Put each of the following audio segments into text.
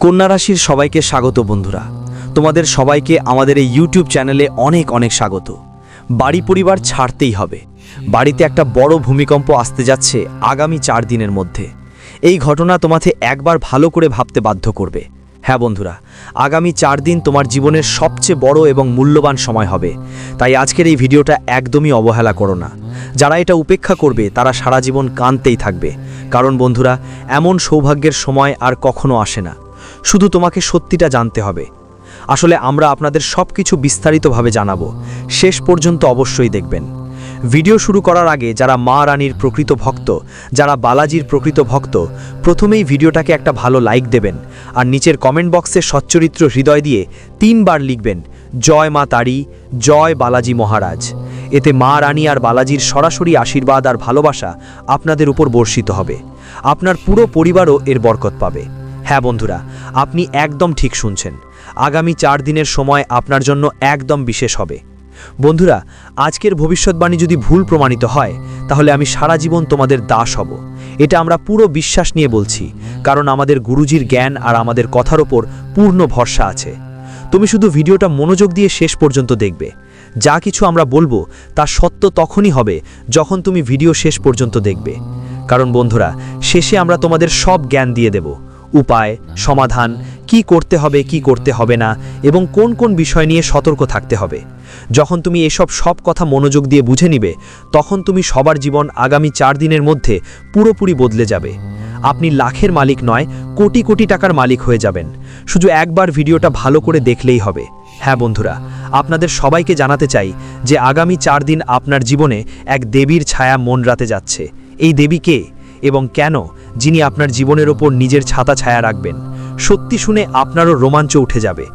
কন্যা রাশির সবাইকে স্বাগত বন্ধুরা। তোমাদের সবাইকে আমাদের এই ইউটিউব চ্যানেলে অনেক অনেক স্বাগত। বাড়ি পরিবার ছাড়তেই হবে। বাড়িতে একটা বড় ভূমিকম্প আসতে যাচ্ছে আগামী চার দিনের মধ্যে। এই ঘটনা তোমাকে একবার ভালো করে ভাবতে বাধ্য করবে। হ্যাঁ বন্ধুরা, আগামী চার দিন তোমার জীবনের সবচেয়ে বড় এবং মূল্যবান সময় হবে। তাই আজকের এই ভিডিওটা একদমই অবহেলা করো না। যারা এটা উপেক্ষা করবে, তারা সারা জীবন কাঁদতেই থাকবে। কারণ বন্ধুরা, এমন সৌভাগ্যের সময় আর কখনো আসে না। শুধু তোমাকে সত্যিটা জানতে হবে। আসলে আমরা আপনাদের সব কিছু বিস্তারিতভাবে জানাব। শেষ পর্যন্ত অবশ্যই দেখবেন। ভিডিও শুরু করার আগে যারা মা রানীর প্রকৃত ভক্ত, যারা বালাজির প্রকৃত ভক্ত, প্রথমেই ভিডিওটাকে একটা ভালো লাইক দেবেন আর নিচের কমেন্ট বক্সে সচ্চরিত্র হৃদয় দিয়ে তিনবার লিখবেন, জয় মা তারি, জয় বালাজি মহারাজ। এতে মা রানী আর বালাজির সরাসরি আশীর্বাদ আর ভালোবাসা আপনাদের উপর বর্ষিত হবে। আপনার পুরো পরিবারও এর বরকত পাবে। হ্যাঁ বন্ধুরা, আপনি একদম ঠিক শুনছেন। আগামী চার দিনের সময় আপনার জন্য একদম বিশেষ হবে। বন্ধুরা, আজকের ভবিষ্যৎবাণী যদি ভুল প্রমাণিত হয়, তাহলে আমি সারা জীবন তোমাদের দাস হব। এটা আমরা পুরো বিশ্বাস নিয়ে বলছি, কারণ আমাদের গুরুজির জ্ঞান আর আমাদের কথার ওপর পূর্ণ ভরসা আছে। তুমি শুধু ভিডিওটা মনোযোগ দিয়ে শেষ পর্যন্ত দেখবে। যা কিছু আমরা বলব, তা সত্য তখনই হবে যখন তুমি ভিডিও শেষ পর্যন্ত দেখবে। কারণ বন্ধুরা, শেষে আমরা তোমাদের সব জ্ঞান দিয়ে দেব। উপায়, সমাধান, কি করতে হবে, কি করতে হবে না, এবং কোন কোন বিষয় নিয়ে সতর্ক থাকতে হবে। যখন তুমি এসব সব কথা মনোযোগ দিয়ে বুঝে নিবে, তখন তুমি সবার জীবন আগামী চার দিনের মধ্যে পুরোপুরি বদলে যাবে। আপনি লাখের মালিক নয়, কোটি কোটি টাকার মালিক হয়ে যাবেন। শুধু একবার ভিডিওটা ভালো করে দেখলেই হবে। হ্যাঁ বন্ধুরা, আপনাদের সবাইকে জানাতে চাই যে আগামী চার দিন আপনার জীবনে এক দেবীর ছায়া মন রাতে যাচ্ছে। এই দেবী কে এবং কেন যিনি আপনার জীবনের ওপর নিজের ছাতা ছায়া রাখবেন। সত্যি শুনে আপনারও রোমাঞ্চ উঠে যাবে।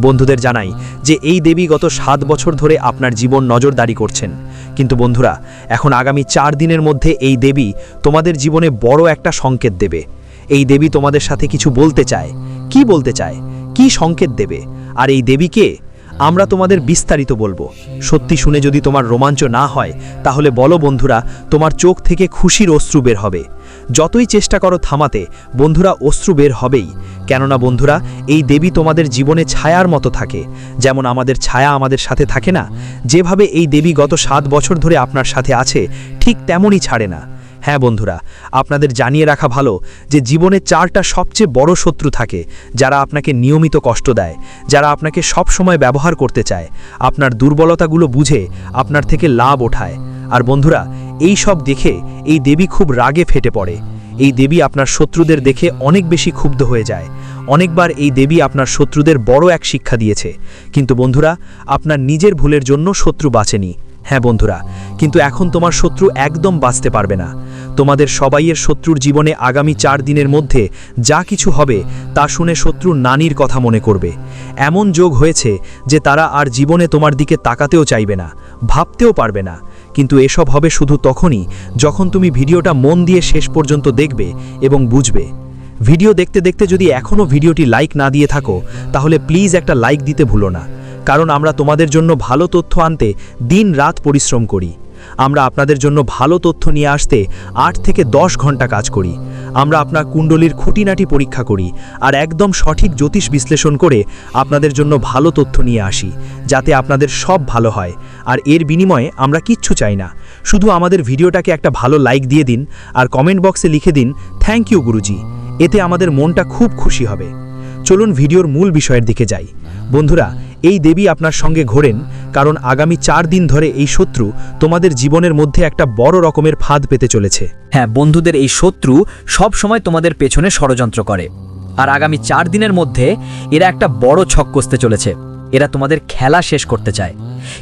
বন্ধুদের জানাই যে এই দেবী গত সাত বছর ধরে আপনার জীবন নজরদারি করছেন। কিন্তু বন্ধুরা, এখন আগামী চার দিনের মধ্যে এই দেবী তোমাদের জীবনে বড় একটা সংকেত দেবে। এই দেবী তোমাদের সাথে কিছু বলতে চায়। কি বলতে চায়? কি সংকেত দেবে? আর এই দেবীকে আমরা তোমাদের বিস্তারিত বলব। সত্যি শুনে যদি তোমার রোমাঞ্চ না হয়, তাহলে বলো বন্ধুরা, তোমার চোখ থেকে খুশির অশ্রু বের হবে। যতই চেষ্টা করো থামাতে, বন্ধুরা অশ্রু বের হবেই। কেননা বন্ধুরা, এই দেবী তোমাদের জীবনে ছায়ার মতো থাকে। যেমন আমাদের ছায়া আমাদের সাথে থাকে না, যেভাবে এই দেবী গত সাত বছর ধরে আপনার সাথে আছে, ঠিক তেমনই ছাড়ে না। হ্যাঁ বন্ধুরা, আপনাদের জানিয়ে রাখা ভালো যে জীবনে চারটা সবচেয়ে বড় শত্রু থাকে, যারা আপনাকে নিয়মিত কষ্ট দেয়, যারা আপনাকে সব সময় ব্যবহার করতে চায়। আপনার দুর্বলতাগুলো বুঝে আপনার থেকে লাভ ওঠায়। আর বন্ধুরা, এই সব দেখে এই দেবী খুব রাগে ফেটে পড়ে। এই দেবী আপনার শত্রুদের দেখে অনেক বেশি ক্ষুব্ধ হয়ে যায়। অনেকবার এই দেবী আপনার শত্রুদের বড় এক শিক্ষা দিয়েছে। কিন্তু বন্ধুরা, আপনার নিজের ভুলের জন্য শত্রু বাঁচেনি। হ্যাঁ বন্ধুরা, কিন্তু এখন তোমার শত্রু একদম বাঁচতে পারবে না। তোমাদের সবাইয়ের শত্রুর জীবনে আগামী চার দিনের মধ্যে যা কিছু হবে, তা শুনে শত্রুর নানির কথা মনে করবে। এমন যোগ হয়েছে যে তারা আর জীবনে তোমার দিকে তাকাতেও চাইবে না, ভাবতেও পারবে না। কিন্তু এসব হবে শুধু তখনই যখন তুমি ভিডিওটা মন দিয়ে শেষ পর্যন্ত দেখবে এবং বুঝবে। ভিডিও দেখতে দেখতে যদি এখনও ভিডিওটি লাইক না দিয়ে থাকো, তাহলে প্লিজ একটা লাইক দিতে ভুলো না, কারণ আমরা তোমাদের জন্য ভালো তথ্য আনতে দিন রাত পরিশ্রম করি। আমরা আপনাদের জন্য ভালো তথ্য নিয়ে আসতে আট থেকে দশ ঘণ্টা কাজ করি। আমরা আপনার কুণ্ডলীর খুঁটিনাটি পরীক্ষা করি আর একদম সঠিক জ্যোতিষ বিশ্লেষণ করে আপনাদের জন্য ভালো তথ্য নিয়ে আসি, যাতে আপনাদের সব ভালো হয়। আর এর বিনিময়ে আমরা কিচ্ছু চাই না। শুধু আমাদের ভিডিওটাকে একটা ভালো লাইক দিয়ে দিন আর কমেন্ট বক্সে লিখে দিন থ্যাংক ইউ গুরুজি। এতে আমাদের মনটা খুব খুশি হবে। চলুন ভিডিওর মূল বিষয়ের দিকে যাই। বন্ধুরা, এই দেবী আপনার সঙ্গে ঘোরেন কারণ আগামী চার দিন ধরে এই শত্রু তোমাদের জীবনের মধ্যে একটা বড় রকমের ফাঁদ পেতে চলেছে। হ্যাঁ বন্ধুদের এই শত্রু সব সময় তোমাদের পেছনে ষড়যন্ত্র করে। আর আগামী চার দিনের মধ্যে এরা একটা বড় ছক কষতে চলেছে। এরা তোমাদের খেলা শেষ করতে চায়।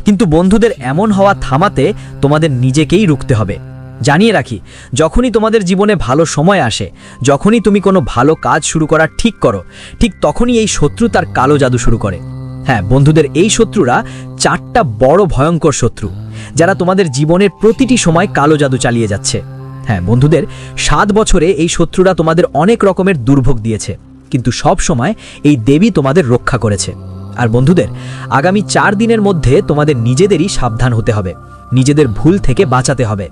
কিন্তু বন্ধুদের এমন হওয়া থামাতে তোমাদের নিজেকেই রুখতে হবে। জানিয়ে রাখি, যখনই তোমাদের জীবনে ভালো সময় আসে, যখনই তুমি কোনো ভালো কাজ শুরু করার ঠিক করো, ঠিক তখনই এই শত্রু তার কালো জাদু শুরু করে। হ্যাঁ বন্ধুদের এই শত্রুরা চারটা বড় ভয়ঙ্কর শত্রু, যারা তোমাদের জীবনের প্রতিটি সময় কালো জাদু চালিয়ে যাচ্ছে। হ্যাঁ বন্ধুদের, সাত বছরে এই শত্রুরা তোমাদের অনেক রকমের দুর্ভোগ দিয়েছে, কিন্তু সব সময় এই দেবী তোমাদের রক্ষা করেছে। আর বন্ধুদের, আগামী চার দিনের মধ্যে তোমাদের নিজেদেরই সাবধান হতে হবে। নিজেদের ভুল থেকে বাঁচাতে হবে।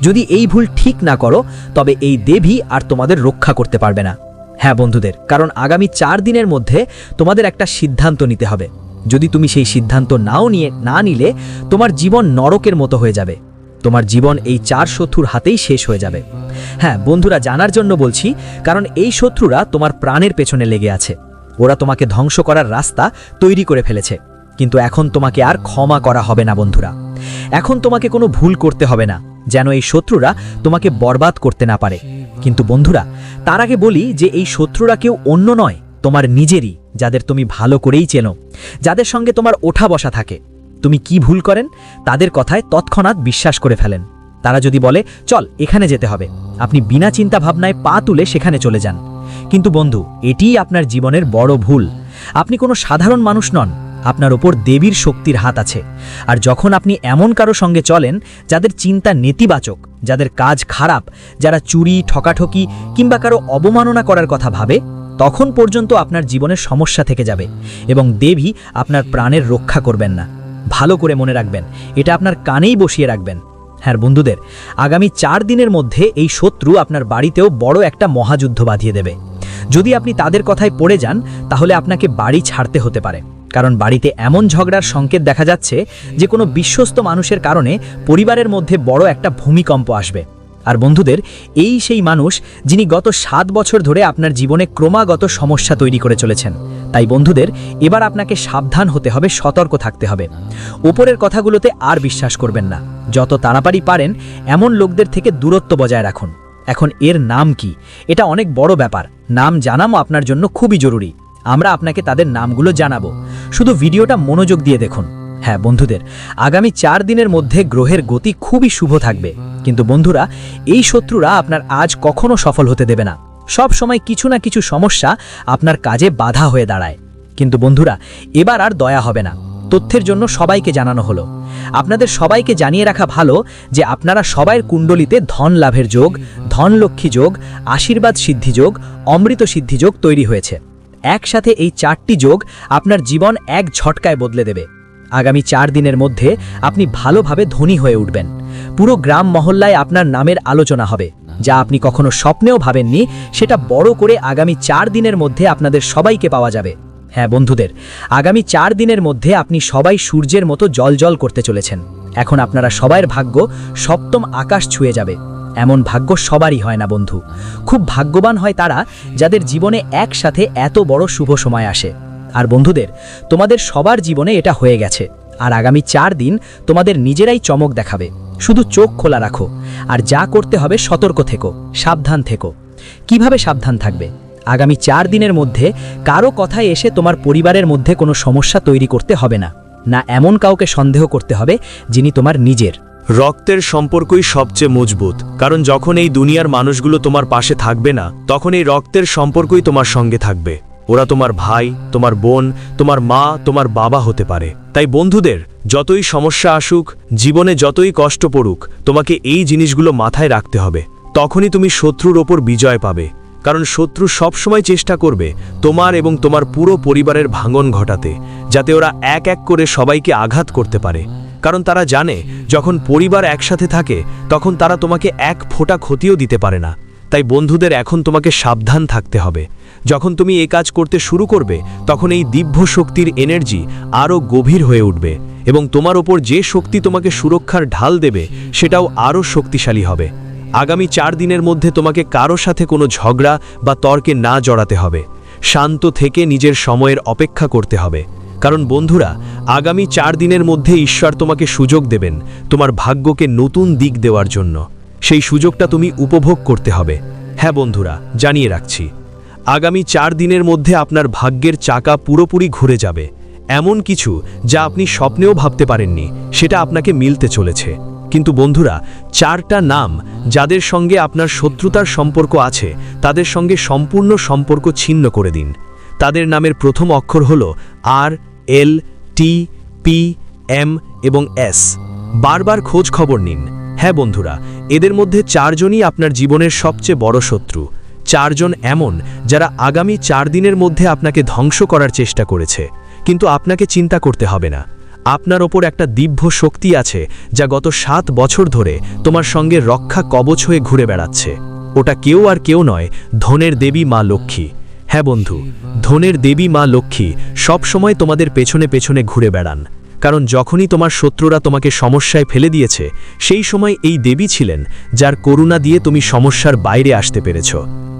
যদি এই ভুল ঠিক না করো, তবে এই দেবী আর তোমাদের রক্ষা করতে পারবে না। হ্যাঁ বন্ধুদের, কারণ আগামী চার দিনের মধ্যে তোমাদের একটা সিদ্ধান্ত নিতে হবে। যদি তুমি সেই সিদ্ধান্ত নাও নিয়ে, না নিলে, তোমার জীবন নরকের মতো হয়ে যাবে। তোমার জীবন এই চার শত্রুর হাতেই শেষ হয়ে যাবে। হ্যাঁ বন্ধুরা, জানার জন্য বলছি, কারণ এই শত্রুরা তোমার প্রাণের পেছনে লেগে আছে। ওরা তোমাকে ধ্বংস করার রাস্তা তৈরি করে ফেলেছে। কিন্তু এখন তোমাকে আর ক্ষমা করা হবে না, বন্ধুরা। এখন তোমাকে কোনো ভুল করতে হবে না, যেন এই শত্রুরা তোমাকে বরবাদ করতে না পারে। কিন্তু বন্ধুরা, তার আগে বলি যে এই শত্রুরা কেউ অন্য নয়, তোমার নিজেরই, যাদের তুমি ভালো করেই চেনো, যাদের সঙ্গে তোমার ওঠা বসা থাকে। তুমি কি ভুল করেন? তাদের কথায় তৎক্ষণাৎ বিশ্বাস করে ফেলেন। তারা যদি বলে, চল, এখানে যেতে হবে। আপনি বিনা চিন্তা ভাবনায় পা তুলে সেখানে চলে যান। কিন্তু বন্ধু, এটিই আপনার জীবনের বড় ভুল। আপনি কোনো সাধারণ মানুষ নন, আপনার ওপর দেবীর শক্তির হাত আছে। আর যখন আপনি এমন কারও সঙ্গে চলেন, যাদের চিন্তা নেতিবাচক, যাদের কাজ খারাপ, যারা চুরি, ঠকাঠকি কিংবা কারও অবমাননা করার কথা ভাবে, তখন পর্যন্ত আপনার জীবনের সমস্যা থেকে যাবে এবং দেবী আপনার প্রাণের রক্ষা করবেন না। ভালো করে মনে রাখবেন, এটা আপনার কানেই বসিয়ে রাখবেন। হ্যাঁ বন্ধুদের, আগামী চার দিনের মধ্যে এই শত্রু আপনার বাড়িতেও বড় একটা মহাযুদ্ধ বাঁধিয়ে দেবে। যদি আপনি তাদের কথায় পড়ে যান, তাহলে আপনাকে বাড়ি ছাড়তে হতে পারে। কারণ বাড়িতে এমন ঝগড়ার সংকেত দেখা যাচ্ছে যে কোনো বিশ্বস্ত মানুষের কারণে পরিবারের মধ্যে বড় একটা ভূমিকম্প আসবে। আর বন্ধুদের, এই সেই মানুষ যিনি গত সাত বছর ধরে আপনার জীবনে ক্রমাগত সমস্যা তৈরি করে চলেছেন। তাই বন্ধুদের, এবার আপনাকে সাবধান হতে হবে, সতর্ক থাকতে হবে। ওপরের কথাগুলোতে আর বিশ্বাস করবেন না। যত তাড়াতাড়ি পারেন, এমন লোকদের থেকে দূরত্ব বজায় রাখুন। এখন এর নাম কি? এটা অনেক বড় ব্যাপার। নাম জানামও আপনার জন্য খুবই জরুরি। আমরা আপনাকে তাদের নামগুলো জানাব। শুধু ভিডিওটা মনোযোগ দিয়ে দেখুন। হ্যাঁ বন্ধুদের, আগামী চার দিনের মধ্যে গ্রহের গতি খুবই শুভ থাকবে। কিন্তু বন্ধুরা, এই শত্রুরা আপনার আজ কখনো সফল হতে দেবে না। সব সময় কিছু না কিছু সমস্যা আপনার কাজে বাধা হয়ে দাঁড়ায়। কিন্তু বন্ধুরা, এবার আর দয়া হবে না। তথ্যের জন্য সবাইকে জানানো হলো। আপনাদের সবাইকে জানিয়ে রাখা ভালো যে আপনারা সবাইয়ের কুণ্ডলিতে ধন লাভের যোগ ধনলক্ষ্মী যোগ, আশীর্বাদ সিদ্ধি যোগ, অমৃত সিদ্ধি যোগ তৈরি হয়েছে। একসাথে এই চারটি যোগ আপনার জীবন এক ঝটকায় বদলে দেবে। আগামী চার দিনের মধ্যে আপনি ভালোভাবে ধনী হয়ে উঠবেন। পুরো গ্রাম মহল্লায় আপনার নামের আলোচনা হবে, যা আপনি কখনো স্বপ্নেও ভাবেননি, সেটা বড় করে আগামী চার দিনের মধ্যে আপনাদের সবাইকে পাওয়া যাবে। হ্যাঁ বন্ধুদের, আগামী চার দিনের মধ্যে আপনি সবাই সূর্যের মতো জলজল করতে চলেছেন। এখন আপনারা সবাইয়ের ভাগ্য সপ্তম আকাশ ছুঁয়ে যাবে। এমন ভাগ্য সবারই হয় না বন্ধু। খুব ভাগ্যবান হয় তারা যাদের জীবনে একসাথে এত বড় শুভ সময় আসে। আর বন্ধুদের, তোমাদের সবার জীবনে এটা হয়ে গেছে। আর আগামী চার দিন তোমাদের নিজেরাই চমক দেখাবে। শুধু চোখ খোলা রাখো। আর যা করতে হবে সতর্ক থেকো, সাবধান থেকো। কীভাবে সাবধান থাকবে? আগামী চার দিনের মধ্যে কারও কথায় এসে তোমার পরিবারের মধ্যে কোনো সমস্যা তৈরি করতে হবে না। না এমন কাউকে সন্দেহ করতে হবে যিনি তোমার নিজের। রক্তের সম্পর্কই সবচেয়ে মজবুত, কারণ যখন এই দুনিয়ার মানুষগুলো তোমার পাশে থাকবে না, তখন এই রক্তের সম্পর্কই তোমার সঙ্গে থাকবে। ওরা তোমার ভাই, তোমার বোন, তোমার মা, তোমার বাবা হতে পারে। তাই বন্ধুদের, যতই সমস্যা আসুক, জীবনে যতই কষ্ট পড়ুক, তোমাকে এই জিনিসগুলো মাথায় রাখতে হবে। তখনই তুমি শত্রুর ওপর বিজয় পাবে। কারণ শত্রু সবসময় চেষ্টা করবে তোমার এবং তোমার পুরো পরিবারের ভাঙন ঘটাতে, যাতে ওরা এক এক করে সবাইকে আঘাত করতে পারে। কারণ তারা জানে, যখন পরিবার একসাথে থাকে, তখন তারা তোমাকে এক ফোঁটা ক্ষতিও দিতে পারে না। তাই বন্ধুদের এখন তোমাকে সাবধান থাকতে হবে। যখন তুমি এ কাজ করতে শুরু করবে, তখন এই দিব্য শক্তির এনার্জি আরও গভীর হয়ে উঠবে এবং তোমার ওপর যে শক্তি তোমাকে সুরক্ষার ঢাল দেবে, সেটাও আরও শক্তিশালী হবে। আগামী চার দিনের মধ্যে তোমাকে কারও সাথে কোনো ঝগড়া বা তর্কে না জড়াতে হবে। শান্ত থেকে নিজের সময়ের অপেক্ষা করতে হবে। কারণ বন্ধুরা, আগামী চার দিনের মধ্যে ঈশ্বর তোমাকে সুযোগ দেবেন তোমার ভাগ্যকে নতুন দিক দেওয়ার জন্য। সেই সুযোগটা তুমি উপভোগ করতে হবে। হ্যাঁ বন্ধুরা, জানিয়ে রাখছি। আগামী চার দিনের মধ্যে আপনার ভাগ্যের চাকা পুরোপুরি ঘুরে যাবে। এমন কিছু যা আপনি স্বপ্নেও ভাবতে পারেননি, সেটা আপনাকে মিলতে চলেছে। কিন্তু বন্ধুরা, চারটা নাম যাদের সঙ্গে আপনার শত্রুতার সম্পর্ক আছে, তাদের সঙ্গে সম্পূর্ণ সম্পর্ক ছিন্ন করে দিন। তাদের নামের প্রথম অক্ষর হল R, L, T, P, M এবং এস। বারবার খোঁজ খবর নিন। হ্যাঁ বন্ধুরা, এদের মধ্যে চারজনই আপনার জীবনের সবচেয়ে বড় শত্রু। চারজন এমন যারা আগামী চার দিনের মধ্যে আপনাকে ধ্বংস করার চেষ্টা করেছে। কিন্তু আপনাকে চিন্তা করতে হবে না। আপনার ওপর একটা দিব্য শক্তি আছে যা গত সাত বছর ধরে তোমার সঙ্গে রক্ষা কবচ হয়ে ঘুরে বেড়াচ্ছে। ওটা কেউ আর কেউ নয়, ধনের দেবী মা লক্ষ্মী। হ্যাঁ বন্ধু, ধনের দেবী মা লক্ষ্মী সবসময় তোমাদের পেছনে পেছনে ঘুরে বেড়ান। কারণ যখনই তোমার শত্রুরা তোমাকে সমস্যায় ফেলে দিয়েছে, সেই সময় এই দেবী ছিলেন, যার করুণা দিয়ে তুমি সমস্যার বাইরে আসতে পেরেছ।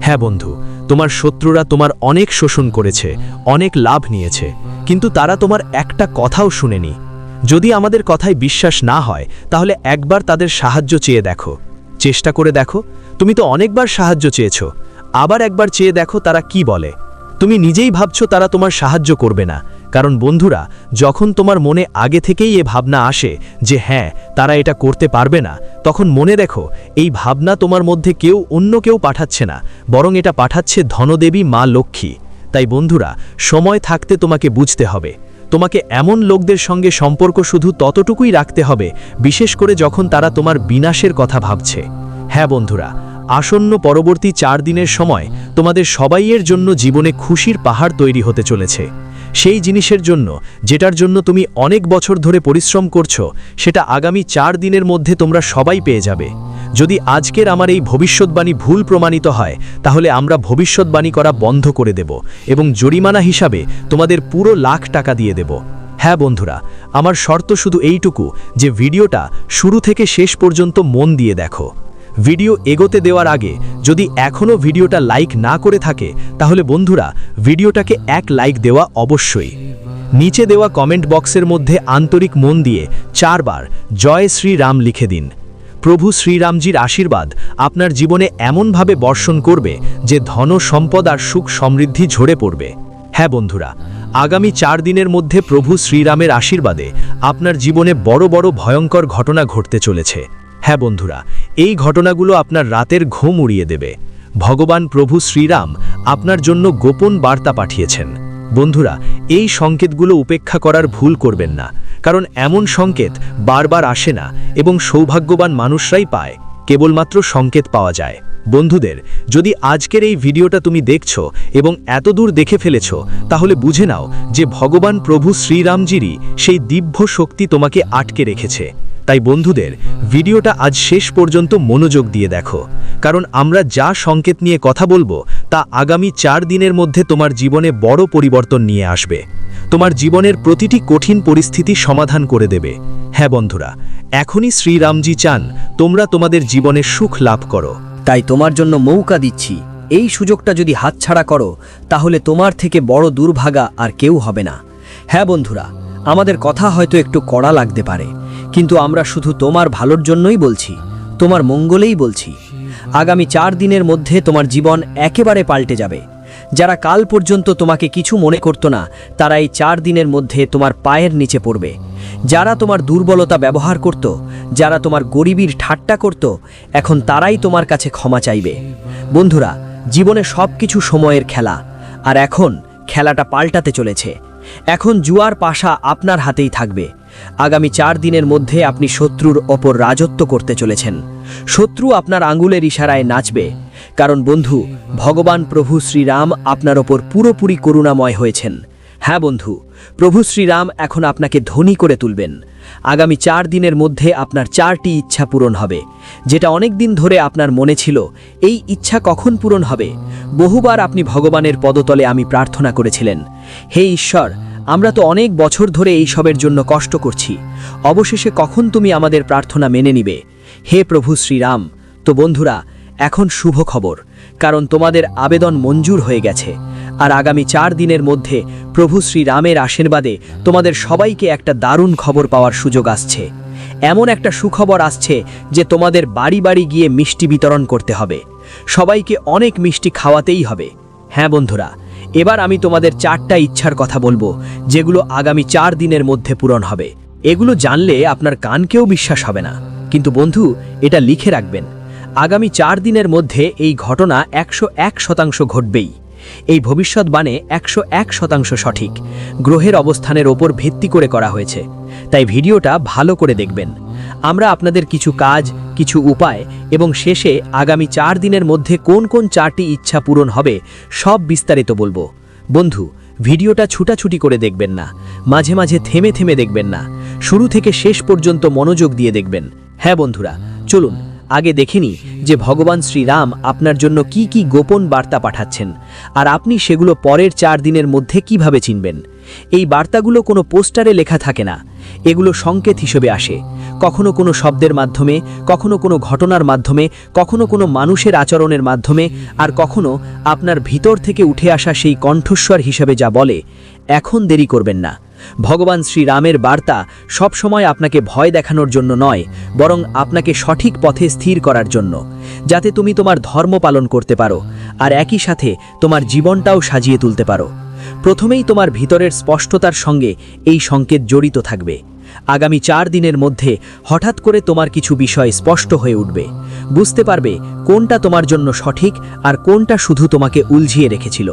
হ্যাঁ বন্ধু, তোমার শত্রুরা তোমার অনেক শোষণ করেছে, অনেক লাভ নিয়েছে, কিন্তু তারা তোমার একটা কথাও শুনেনি। যদি আমাদের কথায় বিশ্বাস না হয়, তাহলে একবার তাদের সাহায্য চেয়ে দেখো। চেষ্টা করে দেখো, তুমি তো অনেকবার সাহায্য চেয়েছ, আবার একবার চেয়ে দেখো তারা কি বলে। তুমি নিজেই ভাবছ তারা তোমার সাহায্য করবে না কারণ বন্ধুরা, যখন তোমার মনে আগে থেকেই এ ভাবনা আসে যে হ্যাঁ তারা এটা করতে পারবে না, তখন মনে রেখো এই ভাবনা তোমার মধ্যে কেউ অন্য কেউ পাঠাচ্ছে না, বরং এটা পাঠাচ্ছে ধনদেবী মা লক্ষ্মী। তাই বন্ধুরা, সময় থাকতে তোমাকে বুঝতে হবে। তোমাকে এমন লোকদের সঙ্গে সম্পর্ক শুধু ততটুকুই রাখতে হবে, বিশেষ করে যখন তারা তোমার বিনাশের কথা ভাবছে। হ্যাঁ বন্ধুরা, আসন্ন পরবর্তী চার দিনের সময় তোমাদের সবাইয়ের জন্য জীবনে খুশির পাহাড় তৈরি হতে চলেছে। সেই জিনিসের জন্য যেটার জন্য তুমি অনেক বছর ধরে পরিশ্রম করছ, সেটা আগামী চার দিনের মধ্যে তোমরা সবাই পেয়ে যাবে। যদি আজকের আমার এই ভবিষ্যৎবাণী ভুল প্রমাণিত হয়, তাহলে আমরা ভবিষ্যৎবাণী করা বন্ধ করে দেব এবং জরিমানা হিসাবে তোমাদের পুরো লাখ টাকা দিয়ে দেব। হ্যাঁ বন্ধুরা, আমার শর্ত শুধু এইটুকু যে ভিডিওটা শুরু থেকে শেষ পর্যন্ত মন দিয়ে দেখো। ভিডিও এগোতে দেওয়ার আগে যদি এখনও ভিডিওটা লাইক না করে থাকে, তাহলে বন্ধুরা, ভিডিওটাকে এক লাইক দেওয়া অবশ্যই। নিচে দেওয়া কমেন্ট বক্সের মধ্যে আন্তরিক মন দিয়ে চারবার জয় শ্রীরাম লিখে দিন। প্রভু শ্রীরামজির আশীর্বাদ আপনার জীবনে এমনভাবে বর্ষণ করবে যে ধন, সম্পদ আর সুখ সমৃদ্ধি ঝরে পড়বে। হ্যাঁ বন্ধুরা, আগামী চার দিনের মধ্যে প্রভু শ্রীরামের আশীর্বাদে আপনার জীবনে বড় বড় ভয়ঙ্কর ঘটনা ঘটতে চলেছে। হ্যাঁ বন্ধুরা এই ঘটনাগুলো আপনার রাতের ঘুম উড়িয়ে দেবে। ভগবান প্রভু শ্রীরাম আপনার জন্য গোপন বার্তা পাঠিয়েছেন। বন্ধুরা, এই সংকেতগুলো উপেক্ষা করার ভুল করবেন না, কারণ এমন সংকেত বারবার আসে না এবং সৌভাগ্যবান মানুষরাই পায়, কেবলমাত্র সংকেত পাওয়া যায়। বন্ধুদের, যদি আজকের এই ভিডিওটা তুমি দেখছ এবং এতদূর দেখে ফেলেছ, তাহলে বুঝে নাও যে ভগবান প্রভু শ্রীরামজিরই সেই দিব্য শক্তি তোমাকে আটকে রেখেছে। তাই বন্ধুদের, ভিডিওটা আজ শেষ পর্যন্ত মনোযোগ দিয়ে দেখো। কারণ আমরা যা সংকেত নিয়ে কথা বলব, তা আগামী চার দিনের মধ্যে তোমার জীবনে বড় পরিবর্তন নিয়ে আসবে। তোমার জীবনের প্রতিটি কঠিন পরিস্থিতি সমাধান করে দেবে। হ্যাঁ বন্ধুরা, এখনই শ্রীরামজি চান, তোমরা তোমাদের জীবনে সুখ লাভ করো। তাই তোমার জন্য মৌকা দিচ্ছি, এই সুযোগটা যদি হাতছাড়া করো, তাহলে তোমার থেকে বড় দুর্ভাগা আর কেউ হবে না। হ্যাঁ বন্ধুরা আমাদের কথা হয়তো একটু কড়া লাগতে পারে, কিন্তু আমরা শুধু তোমার ভালোর জন্যই বলছি, তোমার মঙ্গলেই বলছি। আগামী চার দিনের মধ্যে তোমার জীবন একেবারে পাল্টে যাবে। যারা কাল পর্যন্ত তোমাকে কিছু মনে করতো না, তারা এই চার দিনের মধ্যে তোমার পায়ের নিচে পড়বে। যারা তোমার দুর্বলতা ব্যবহার করত, যারা তোমার গরিবীর ঠাট্টা করত, এখন তারাই তোমার কাছে ক্ষমা চাইবে। বন্ধুরা, জীবনে সব কিছু সময়ের খেলা, আর এখন খেলাটা পাল্টাতে চলেছে। এখন জুয়ার পাশা আপনার হাতেই থাকবে। আগামী চার দিনের মধ্যে আপনি শত্রুর ওপর রাজত্ব করতে চলেছেন। শত্রু আপনার আঙ্গুলের ইশারায় নাচবে। কারণ বন্ধু, ভগবান প্রভু শ্রীরাম আপনার ওপর পুরোপুরি করুণাময় হয়েছেন। হ্যাঁ বন্ধু, প্রভু শ্রীরাম এখন আপনাকে ধনী করে তুলবেন। আগামী চার দিনের মধ্যে আপনার চারটি ইচ্ছা পূরণ হবে। যেটা অনেক দিন ধরে আপনার মনে ছিল, এই ইচ্ছা কখন পূরণ হবে? বহুবার আপনি ভগবানের পদতলে আমি প্রার্থনা করেছিলেন। হে ঈশ্বর, আমরা তো অনেক বছর ধরে এই সবের জন্য কষ্ট করছি। অবশেষে কখন তুমি আমাদের প্রার্থনা মেনে নিবে? হে প্রভু শ্রীরাম, তো বন্ধুরা, এখন শুভ খবর, কারণ তোমাদের আবেদন মঞ্জুর হয়ে গেছে। আর আগামী চার দিনের মধ্যে প্রভু শ্রীরামের আশীর্বাদে তোমাদের সবাইকে একটা দারুণ খবর পাওয়ার সুযোগ আসছে। এমন একটা সুখবর আসছে যে তোমাদের বাড়ি বাড়ি গিয়ে মিষ্টি বিতরণ করতে হবে। সবাইকে অনেক মিষ্টি খাওয়াতেই হবে। হ্যাঁ বন্ধুরা এবার আমি তোমাদের চারটা ইচ্ছার কথা বলব, যেগুলো আগামী চার দিনের মধ্যে পূরণ হবে। এগুলো জানলে আপনার কানকেও বিশ্বাস হবে না। কিন্তু বন্ধু, এটা লিখে রাখবেন। আগামী চার দিনের মধ্যে এই ঘটনা একশো এক শতাংশ ঘটবেই। এই ভবিষ্যৎবাণে একশো এক শতাংশ সঠিক। গ্রহের অবস্থানের ওপর ভিত্তি করে করা হয়েছে। তাই ভিডিওটা ভালো করে দেখবেন। আমরা আপনাদের কিছু কাজ, কিছু উপায় এবং শেষে আগামী চার দিনের মধ্যে কোন কোন চারটি ইচ্ছা পূরণ হবে, সব বিস্তারিত বলব। বন্ধু, ভিডিওটা ছুটাছুটি করে দেখবেন না। মাঝে মাঝে থেমে থেমে দেখবেন না। শুরু থেকে শেষ পর্যন্ত মনোযোগ দিয়ে দেখবেন। হ্যাঁ বন্ধুরা, চলুন আগে দেখেনি যে ভগবান শ্রীরাম আপনার জন্য কি কি গোপন বার্তা পাঠাচ্ছেন। আর আপনি সেগুলো পরের চার দিনের মধ্যে কীভাবে চিনবেন? এই বার্তাগুলো কোনো পোস্টারে লেখা থাকে না। এগুলো সংকেত হিসেবে আসে। কখনো কোনো শব্দের মাধ্যমে, কখনো কোনো ঘটনার মাধ্যমে, কখনো কোনো মানুষের আচরণের মাধ্যমে, আর কখনো আপনার ভিতর থেকে উঠে আসা সেই কণ্ঠস্বর হিসেবে যা বলে, এখন দেরি করবেন না। ভগবান শ্রীরামের বার্তা সবসময় আপনাকে ভয় দেখানোর জন্য নয়, বরং আপনাকে সঠিক পথে স্থির করার জন্য, যাতে তুমি তোমার ধর্ম পালন করতে পারো, আর একই সাথে তোমার জীবনটাও সাজিয়ে তুলতে পারো। প্রথমেই তোমার ভিতরের স্পষ্টতার সঙ্গে এই সংকেত জড়িত থাকবে। আগামী চার দিনের মধ্যে হঠাৎ করে তোমার কিছু বিষয় স্পষ্ট হয়ে উঠবে। বুঝতে পারবে কোনটা তোমার জন্য সঠিক আর কোনটা শুধু তোমাকে উলঝিয়ে রেখেছিল।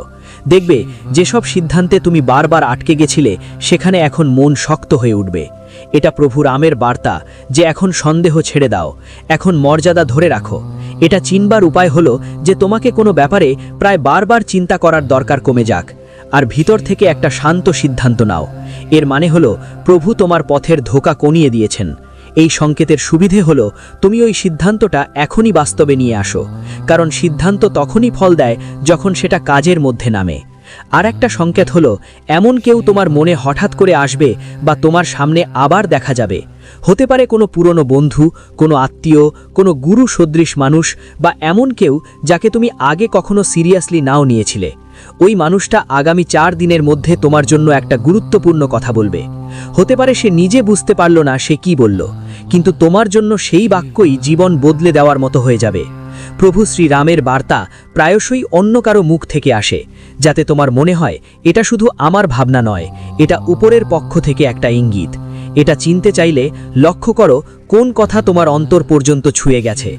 দেখবে, যেসব সিদ্ধান্তে তুমি বারবার আটকে গেছিলে, সেখানে এখন মন শক্ত হয়ে উঠবে। এটা প্রভু রামের বার্তা, যে এখন সন্দেহ ছেড়ে দাও, এখন মর্যাদা ধরে রাখো। এটা চিনবার উপায় হলো যে তোমাকে কোনো ব্যাপারে প্রায় বারবার চিন্তা করার দরকার কমে যাক, আর ভিতর থেকে একটা শান্ত সিদ্ধান্ত নাও। এর মানে হলো, প্রভু তোমার পথের ধোকা কনিয়ে দিয়েছেন। এই সংকেতের সুবিধে হলো, তুমি ওই সিদ্ধান্তটা এখনই বাস্তবে নিয়ে আসো। কারণ সিদ্ধান্ত তখনই ফল দেয় যখন সেটা কাজের মধ্যে নামে। আর একটা সংকেত হলো, এমন কেউ তোমার মনে হঠাৎ করে আসবে বা তোমার সামনে আবার দেখা যাবে। হতে পারে কোনো পুরনো বন্ধু, কোনো আত্মীয়, কোনো গুরু সদৃশ মানুষ বা এমন কেউ যাকে তুমি আগে কখনো সিরিয়াসলি নাও নিয়েছিলে। ওই মানুষটা আগামী চার দিনের মধ্যে তোমার জন্য একটা গুরুত্বপূর্ণ কথা বলবে। হতে পারে সে নিজে বুঝতে পারল না সে কি বলল, কিন্তু তোমার জন্য সেই বাক্যই জীবন বদলে দেওয়ার মতো হয়ে যাবে। প্রভু শ্রীরামের বার্তা প্রায়শই অন্য কারও মুখ থেকে আসে, যাতে তোমার মনে হয় এটা শুধু আমার ভাবনা নয়, এটা উপরের পক্ষ থেকে একটা ইঙ্গিত। এটা চিনতে চাইলে লক্ষ্য করো কোন কথা তোমার অন্তর পর্যন্ত ছুঁয়ে গেছে,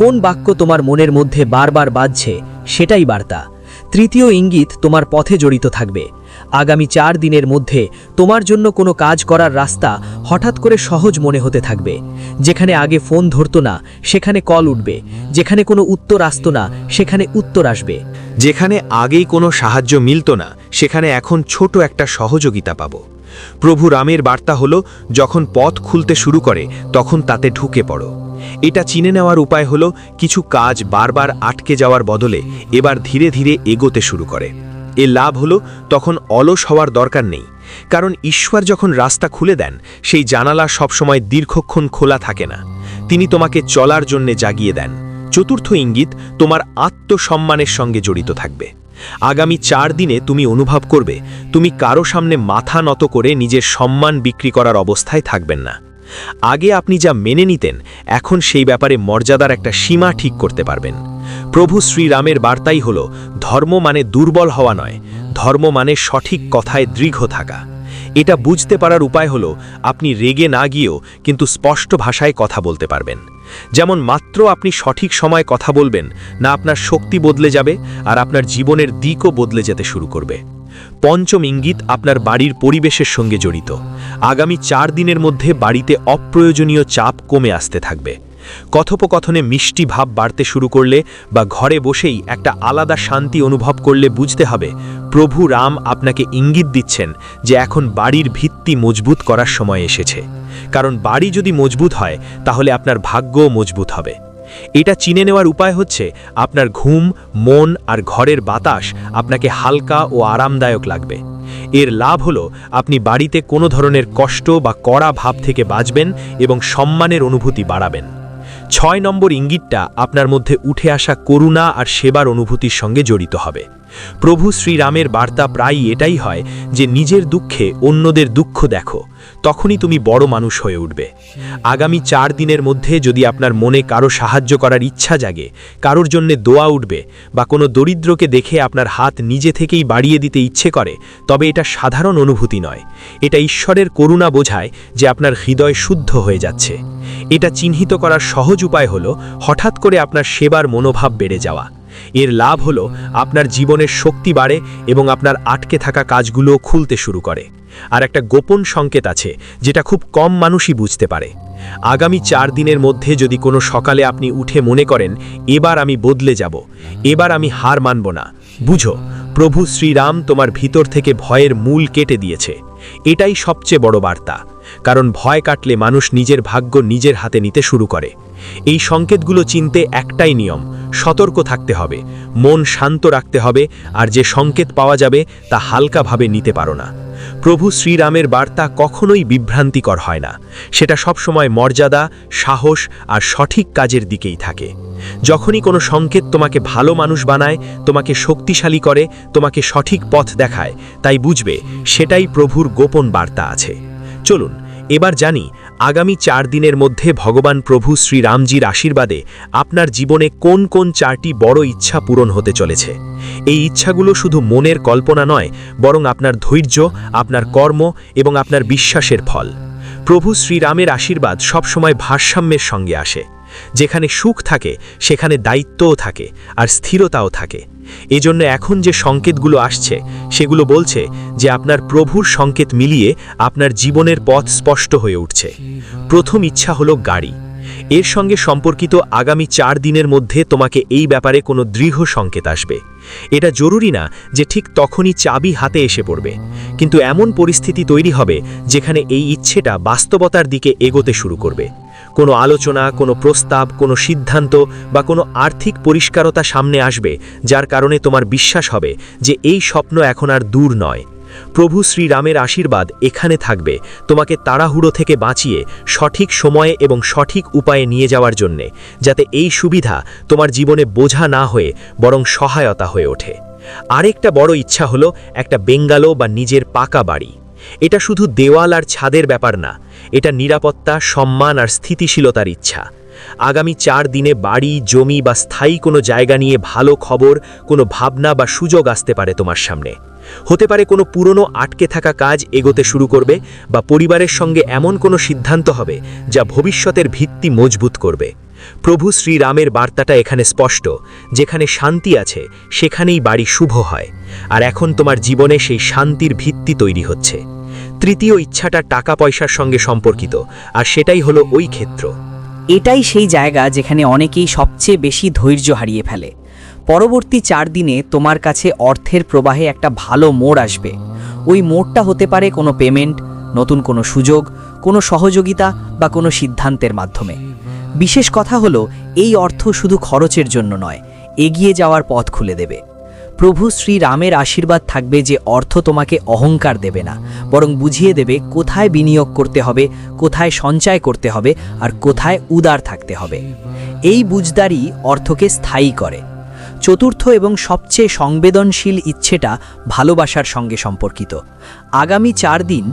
কোন বাক্য তোমার মনের মধ্যে বারবার বাজছে, সেটাই বার্তা। তৃতীয় ইঙ্গিত তোমার পথে জড়িত থাকবে। আগামী চার দিনের মধ্যে তোমার জন্য কোনো কাজ করার রাস্তা হঠাৎ করে সহজ মনে হতে থাকবে। যেখানে আগে ফোন ধরতো না, সেখানে কল উঠবে। যেখানে কোনো উত্তর আসতো না, সেখানে উত্তর আসবে। যেখানে আগেই কোনো সাহায্য মিলত না, সেখানে এখন ছোট একটা সহযোগিতা পাব। প্রভু রামের বার্তা হলো, যখন পথ খুলতে শুরু করে, তখন তাতে ঢুকে পড়ো। এটা চিনে নেওয়ার উপায় হলো কিছু কাজ বারবার আটকে যাওয়ার বদলে এবার ধীরে ধীরে এগোতে শুরু করে। এ লাভ হলো তখন অলস হওয়ার দরকার নেই, কারণ ঈশ্বর যখন রাস্তা খুলে দেন, সেই জানালা সবসময় দীর্ঘক্ষণ খোলা থাকে না। তিনি তোমাকে চলার জন্যে জাগিয়ে দেন। চতুর্থ ইঙ্গিত, তোমার আত্মসম্মানের সঙ্গে জড়িত থাকবে। আগামী চার দিনে তুমি অনুভব করবে, তুমি কারও সামনে মাথা নত করে নিজের সম্মান বিক্রি করার অবস্থায় থাকবেন না। আগে আপনি যা মেনে নিতেন, এখন সেই ব্যাপারে মর্যাদার একটা সীমা ঠিক করতে পারবেন। প্রভু শ্রীরামের বার্তাই হল, ধর্ম মানে দুর্বল হওয়া নয়, ধর্ম মানে সঠিক কথায় দৃঢ় থাকা। এটা বুঝতে পারার উপায় হলো, আপনি রেগে না গিয়েও কিন্তু স্পষ্ট ভাষায় কথা বলতে পারবেন। যেমন মাত্র আপনি সঠিক সময় কথা বলবেন, না আপনার শক্তি বদলে যাবে, আর আপনার জীবনের দিকও বদলে যেতে শুরু করবে। পঞ্চম ইঙ্গিত আপনার বাড়ির পরিবেশের সঙ্গে জড়িত। আগামী চার দিনের মধ্যে বাড়িতে অপ্রয়োজনীয় চাপ কমে আসতে থাকবে। কথোপকথনে মিষ্টি ভাব বাড়তে শুরু করলে বা ঘরে বসেই একটা আলাদা শান্তি অনুভব করলে বুঝতে হবে, প্রভু রাম আপনাকে ইঙ্গিত দিচ্ছেন যে এখন বাড়ির ভিত্তি মজবুত করার সময় এসেছে। কারণ বাড়ি যদি মজবুত হয়, তাহলে আপনার ভাগ্যও মজবুত হবে। এটা চিনে নেওয়ার উপায় হচ্ছে আপনার ঘুম, মন আর ঘরের বাতাস আপনাকে হালকা ও আরামদায়ক লাগবে। এর লাভ হলো আপনি বাড়িতে কোনো ধরনের কষ্ট বা কড়া ভাব থেকে বাঁচবেন এবং সম্মানের অনুভূতি বাড়াবেন। ছয় নম্বর ইঙ্গিতটা আপনার মধ্যে উঠে আসা করুণা আর সেবার অনুভূতির সঙ্গে জড়িত হবে। প্রভু শ্রীরামের বার্তা প্রায়ই এটাই হয় যে নিজের দুঃখে অন্যদের দুঃখ দেখো। তখনই তুমি বড় মানুষ হয়ে উঠবে। আগামী চার দিনের মধ্যে যদি আপনার মনে কারও সাহায্য করার ইচ্ছা জাগে, কারোর জন্যে দোয়া উঠবে বা কোনো দরিদ্রকে দেখে আপনার হাত নিজে থেকেই বাড়িয়ে দিতে ইচ্ছে করে, তবে এটা সাধারণ অনুভূতি নয়। এটা ঈশ্বরের করুণা বোঝায় যে আপনার হৃদয় শুদ্ধ হয়ে যাচ্ছে। এটা চিহ্নিত করার সহজ উপায় হলো হঠাৎ করে আপনার সেবার মনোভাব বেড়ে যাওয়া। এর লাভ হলো আপনার জীবনের শক্তি বাড়ে এবং আপনার আটকে থাকা কাজগুলো খুলতে শুরু করে। আর একটা গোপন সংকেত আছে, যেটা খুব কম মানুষই বুঝতে পারে। আগামী চার দিনের মধ্যে যদি কোনো সকালে আপনি উঠে মনে করেন, এবার আমি বদলে যাব, এবার আমি হার মানব না। বুঝো, প্রভু শ্রীরাম তোমার ভিতর থেকে ভয়ের মূল কেটে দিয়েছে। এটাই সবচেয়ে বড় বার্তা। কারণ ভয় কাটলে মানুষ নিজের ভাগ্য নিজের হাতে নিতে শুরু করে। এই সংকেতগুলো চিনতে একটাই নিয়ম, সতর্ক থাকতে হবে, মন শান্ত রাখতে হবে, আর যে সংকেত পাওয়া যাবে তা হালকাভাবে নিতে পারো না। প্রভু শ্রীরামের বার্তা কখনোই বিভ্রান্তিকর হয় না, সেটা সবসময় মর্যাদা, সাহস আর সঠিক কাজের দিকেই থাকে। যখনই কোনো সংকেত তোমাকে ভালো মানুষ বানায়, তোমাকে শক্তিশালী করে, তোমাকে সঠিক পথ দেখায়, তাই বুঝবে সেটাই প্রভুর গোপন বার্তা আছে। চলুন, এবার জানি আগামী চার দিনের মধ্যে ভগবান প্রভু শ্রীরামজির আশীর্বাদে আপনার জীবনে কোন কোন চারটি বড় ইচ্ছা পূরণ হতে চলেছে। এই ইচ্ছাগুলো শুধু মনের কল্পনা নয়, বরং আপনার ধৈর্য, আপনার কর্ম এবং আপনার বিশ্বাসের ফল। প্রভু শ্রীরামের আশীর্বাদ সবসময় ভারসাম্যের সঙ্গে আসে। যেখানে সুখ থাকে, সেখানে দায়িত্বও থাকে, আর স্থিরতাও থাকে। এজন্য এখন যে সংকেতগুলো আসছে, সেগুলো বলছে যে আপনার প্রভুর সংকেত মিলিয়ে আপনার জীবনের পথ স্পষ্ট হয়ে উঠছে। প্রথম ইচ্ছা হলো গাড়ি। এর সঙ্গে সম্পর্কিত আগামী চার দিনের মধ্যে তোমাকে এই ব্যাপারে কোনো দৃঢ় সংকেত আসবে। এটা জরুরি না যে ঠিক তখনই চাবি হাতে এসে পড়বে। কিন্তু এমন পরিস্থিতি তৈরি হবে যেখানে এই ইচ্ছেটা বাস্তবতার দিকে এগোতে শুরু করবে। কোনো আলোচনা, কোনো প্রস্তাব, কোনো সিদ্ধান্ত বা কোনো আর্থিক পরিষ্কারতা সামনে আসবে, যার কারণে তোমার বিশ্বাস হবে যে এই স্বপ্ন এখন আর দূর নয়। প্রভু শ্রীরামের আশীর্বাদ এখানে থাকবে তোমাকে তাড়াহুড়ো থেকে বাঁচিয়ে সঠিক সময়ে এবং সঠিক উপায়ে নিয়ে যাওয়ার জন্যে, যাতে এই সুবিধা তোমার জীবনে বোঝা না হয়ে বরং সহায়তা হয়ে ওঠে। আরেকটা বড় ইচ্ছা হলো একটা বেঙ্গালো বা নিজের পাকা বাড়ি। এটা শুধু দেওয়াল আর ছাদের ব্যাপার না, এটা নিরাপত্তা, সম্মান আর স্থিতিশীলতার ইচ্ছা। আগামী চার দিনে বাড়ি, জমি বা স্থায়ী কোনো জায়গা নিয়ে ভালো খবর, কোনো ভাবনা বা সুযোগ আসতে পারে তোমার সামনে। হতে পারে কোনো পুরনো আটকে থাকা কাজ এগোতে শুরু করবে বা পরিবারের সঙ্গে এমন কোনো সিদ্ধান্ত হবে যা ভবিষ্যতের ভিত্তি মজবুত করবে। প্রভু শ্রীরামের বার্তাটা এখানে স্পষ্ট, যেখানে শান্তি আছে, সেখানেই বাড়ি শুভ হয়। আর এখন তোমার জীবনে সেই শান্তির ভিত্তি তৈরি হচ্ছে। তৃতীয় ইচ্ছাটা টাকা পয়সার সঙ্গে সম্পর্কিত, আর সেটাই হলো ওই ক্ষেত্র। এটাই সেই জায়গা যেখানে অনেকেই সবচেয়ে বেশি ধৈর্য হারিয়ে ফেলে। পরবর্তী চার দিনে তোমার কাছে অর্থের প্রবাহে একটা ভালো মোড় আসবে। ওই মোড়টা হতে পারে কোনো পেমেন্ট, নতুন কোনো সুযোগ, কোনো সহযোগিতা বা কোনো সিদ্ধান্তের মাধ্যমে। বিশেষ কথা হলো, এই অর্থ শুধু খরচের জন্য নয়, এগিয়ে যাওয়ার পথ খুলে দেবে। প্রভু শ্রীরামের আশীর্বাদ থাকবে যে অর্থ তোমাকে অহংকার দেবে না, বরং বুঝিয়ে দেবে কোথায় বিনিয়োগ করতে হবে, কোথায় সঞ্চয় করতে হবে আর কোথায় উদার থাকতে হবে। এই বুঝদারি অর্থকে স্থায়ী করে। চতুর্থ এবং সবচেয়ে সংবেদনশীল ইচ্ছেটা ভালোবাসার সঙ্গে সম্পর্কিত। আগামী চার দিন